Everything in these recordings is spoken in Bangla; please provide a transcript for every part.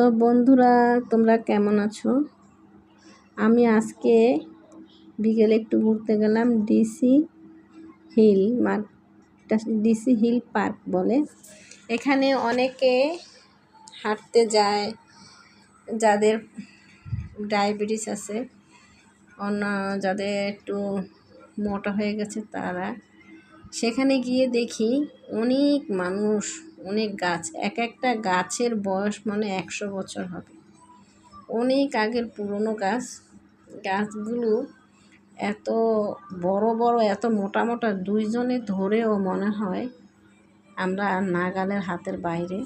তো বন্ধুরা, তোমরা কেমন আছো? আমি আজকে বিকেলে একটু ঘুরতে গেলাম DC Hill Park DC Hill Park বলে। এখানে অনেকে হাঁটতে যায়, যাদের ডায়াবেটিস আছে, অন্য যাদের একটু মোটা হয়ে গেছে তারা সেখানে গিয়ে দেখি অনেক মানুষ, অনেক গাছ। এক একটা গাছের বয়স মানে একশো বছর হবে। অনেক আগের পুরনো গাছ। গাছগুলো এত বড় বড়, এত মোটা মোটা, দুইজনে ধরেও মনে হয় আমরা নাগালের হাতের বাইরে।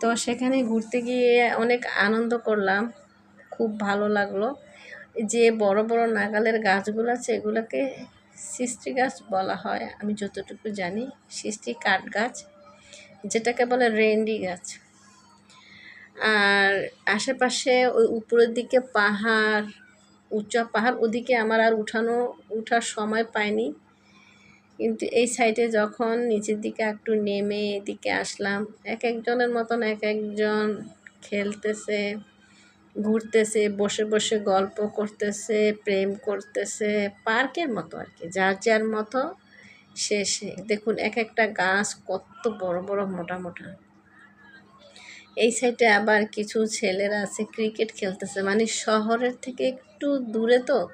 তো সেখানে ঘুরতে গিয়ে অনেক আনন্দ করলাম। খুব ভালো লাগল যে বড় বড় নাগালের গাছগুলো আছে, এগুলোকে সৃষ্টি গাছ বলা হয়, আমি যতটুকু জানি সৃষ্টি কাঠ গাছ যেটাকে বলে রেন্ডি গাছ আর আশেপাশে ওই উপরের দিকে পাহাড়, উঁচা পাহাড়, ওদিকে আমার আর উঠানো, উঠার সময় পাইনি। কিন্তু এই সাইডে যখন নিচের দিকে একটু নেমে এদিকে আসলাম, এক একজনের মতন এক একজন খেলতেছে। ঘুরতেছে, বসে বসে গল্প করতেছে, প্রেম করতেছে, পার্কের মতো আর কি, যার যার মতো শেষে দেখুন, এক একটা গাছ কত বড় বড়, মোটা মোটা। এই সাইডে আবার কিছু ছেলেরা আছে, ক্রিকেট খেলতেছে মানে শহরের থেকে একটু দূরে তো।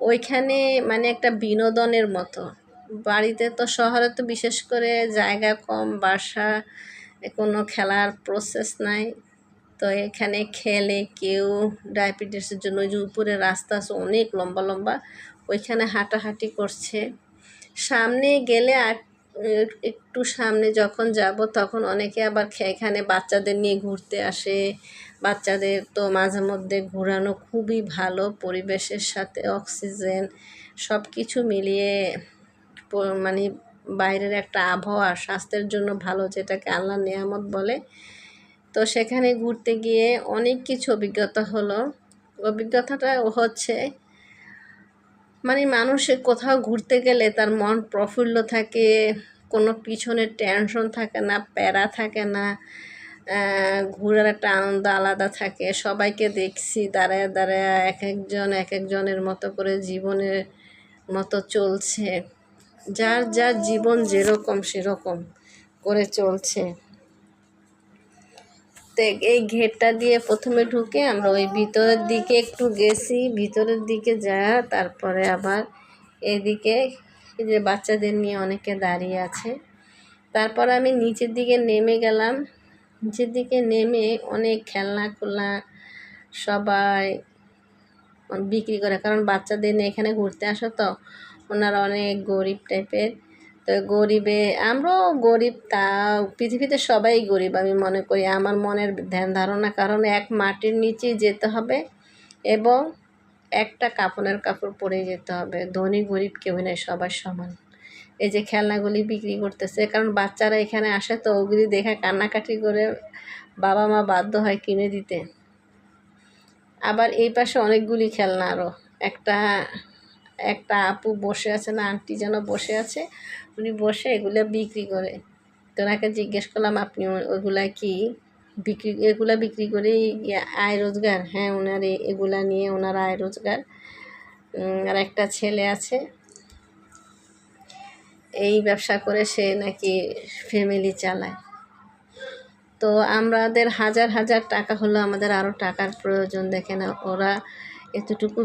ওইখানে মানে একটা বিনোদনের মতো। বাড়িতে তো, শহরে তো বিশেষ করে জায়গা কম, বাসা, কোনো খেলার প্রসেস নাই। তো এখানে খেলে কেউ ডায়াবেটিসের জন্য যে উপরে রাস্তা আছে অনেক লম্বা লম্বা, ওইখানে হাঁটাহাঁটি করছে। সামনে গেলে আর একটু সামনে যখন যাব তখন অনেকে আবার এখানে বাচ্চাদের নিয়ে ঘুরতে আসে। বাচ্চাদের তো মাঝে মধ্যে ঘোরানো খুবই ভালো, পরিবেশের সাথে অক্সিজেন সব কিছু মিলিয়ে মানে বাইরের একটা আবহাওয়া স্বাস্থ্যের জন্য ভালো যেটাকে আল্লাহ নেয়ামত বলে। তো সেখানে ঘুরতে গিয়ে অনেক কিছু অভিজ্ঞতা হলো। অভিজ্ঞতাটা হচ্ছে মানে মানুষের কোথাও ঘুরতে গেলে তার মন প্রফুল্ল থাকে, কোনো পিছনে টেনশন থাকে না, প্যারা থাকে না ঘোরার একটা আনন্দ আলাদা থাকে। সবাইকে দেখছি, দাঁড়ায় দাঁড়ায় এক একজন, এক একজনের মতো করে জীবনের মতো চলছে। যার যার জীবন যেরকম সেরকম করে চলছে। এই ঘেরটা দিয়ে প্রথমে ঢুকে আমরা ওই ভিতরের দিকে একটু গেছি, ভিতরের দিকে যা, তারপরে আবার এদিকে যে বাচ্চাদের নিয়ে অনেকে দাঁড়িয়ে আছে। তারপর আমি নিচের দিকে নেমে গেলাম। নিচের দিকে নেমে অনেক খেলনা খুলনা সবাই বিক্রি করে, কারণ বাচ্চাদের নিয়ে এখানে ঘুরতে আসো তো, ওনারা অনেক গরিব টাইপের। তো গরিবে, আমরাও গরিব, তা পৃথিবীতে সবাই গরিব, আমি মনে করি। আমার মনের ধ্যান ধারণা কারণ এক মাটির নিচেই যেতে হবে এবং একটা কাপড়ের কাপড় পরে যেতে হবে। ধনী, গরিব কেউ নেই সবার সমান। এই যে খেলনাগুলি বিক্রি করতেছে, কারণ বাচ্চারা এখানে আসে তো ওগুলি দেখে কান্নাকাটি করে বাবা মা বাধ্য হয় কিনে দিতে। আবার এই পাশে অনেকগুলি খেলনা আরও একটা একটা আপু বসে আছে না আন্টি যেন বসে আছে, উনি বসে এগুলো বিক্রি করে। তো ওনাকে জিজ্ঞেস করলাম, আপনি ওগুলা কি বিক্রি, এগুলা বিক্রি করে আয় রোজগার? হ্যাঁ ওনার এগুলা নিয়ে ওনার আয় রোজগার। আর একটা ছেলে আছে, এই ব্যবসা করে সে নাকি ফ্যামিলি চালায়। তো আমাদের হাজার হাজার টাকা হলো আমাদের আরও টাকার প্রয়োজন দেখে না ওরা এতটুকু